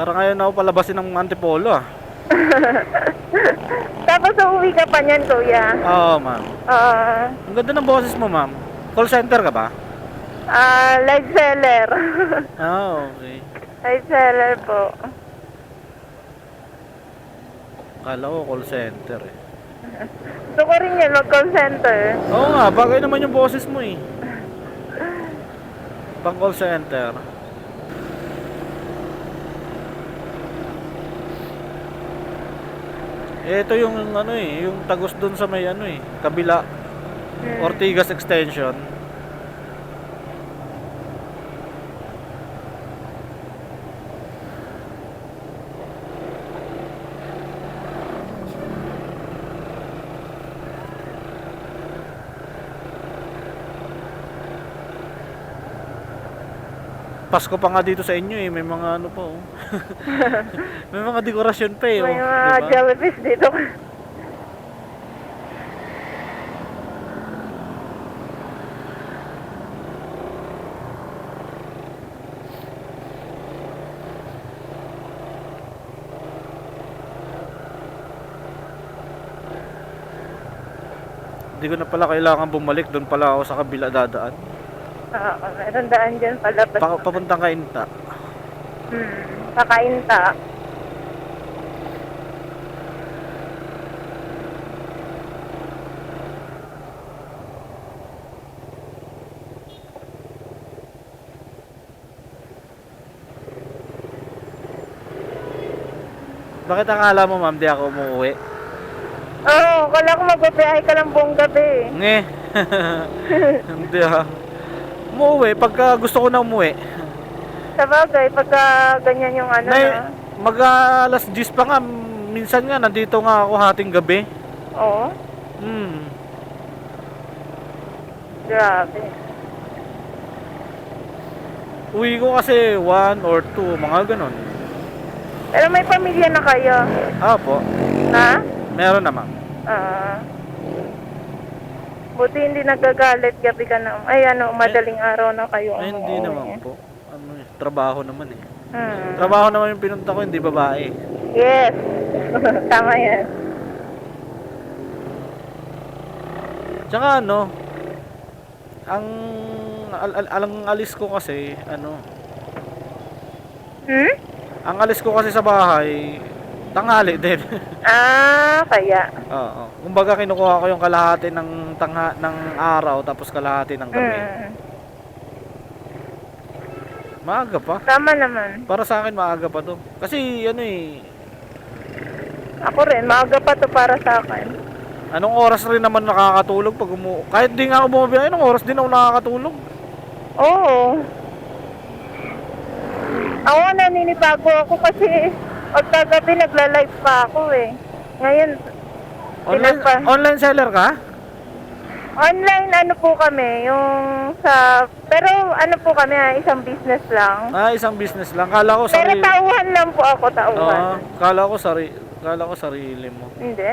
Parang ngayon na ako palabasin ng antipolo ah. Tapos uuwi ka pa niyan, kuya. Oo, ma'am. Ah, Ang ganda ng boses mo, ma'am. Call center ka ba? ah, live seller. Ah, okay. live seller po. Kala ko call center eh. Gusto ko rin yan, mag-call center. Oo nga, bagay naman yung boses mo eh. Pang call center. Ito yung ano eh, yung tagos dun sa may ano eh, kabila, Hmm. Ortigas Extension. Pasko pa nga dito sa inyo eh, may mga ano pa oh. may mga dekorasyon pa eh. May oh, mga diba? jellyfish dito. Hindi ko na pala kailangan bumalik, doon pala ako sa kabila dadaan. Oo, meron daan dyan palabas. Pa papuntang Kainta. Hmm, kakainta. Bakit ang akala mo ma'am, di ako umuwi? Oo, oh, kala ko magbabiyahe ka lang buong gabi. Nge. Hindi ah. Umuwi, pagka gusto ko na umuwi. Sa bagay, pagka ganyan yung ano Nay, na. mag alas 10 pa nga, minsan nga nandito nga ako hating gabi. Oo, Hmm. grabe. Uwi ko kasi 1 or 2, mga ganon. Pero may pamilya na kayo. Ah po, Ha? meron naman. Ah. Buti hindi nagagalit gabi ka na. Ay, ano, madaling araw na kayo. Ay, hindi umuwi. naman po. Ano, eh, trabaho naman eh. Hmm. Trabaho naman yung pinunta ko, hindi babae. Yes. Tama yan. Tsaka ano, ang al, al, alang alis ko kasi, ano, Hmm? ang alis ko kasi sa bahay, tanghali din. Ah, kaya. Oo. Kumbaga kinukuha ko yung kalahati ng tangha ng araw tapos kalahati ng gabi. Hmm. Maaga pa. Tama naman. Para sa akin maaga pa 'to. Kasi ano eh, Ako rin, maaga pa to para sa akin. anong oras rin naman nakakatulog pag umu kahit di nga ako bumabiyahe, anong oras din ako nakakatulog. Oo. Ako naninibago ako kasi pagkagabi nagla-live pa ako eh. Ngayon, Online, Pinapa- online seller ka? online ano po kami, yung sa, pero ano po kami ah, isang business lang. Ah, isang business lang. Kala ko Pero sarili. tauhan lang po ako, Oo, tauhan. kala ko sari kala ko sarili mo. Hindi.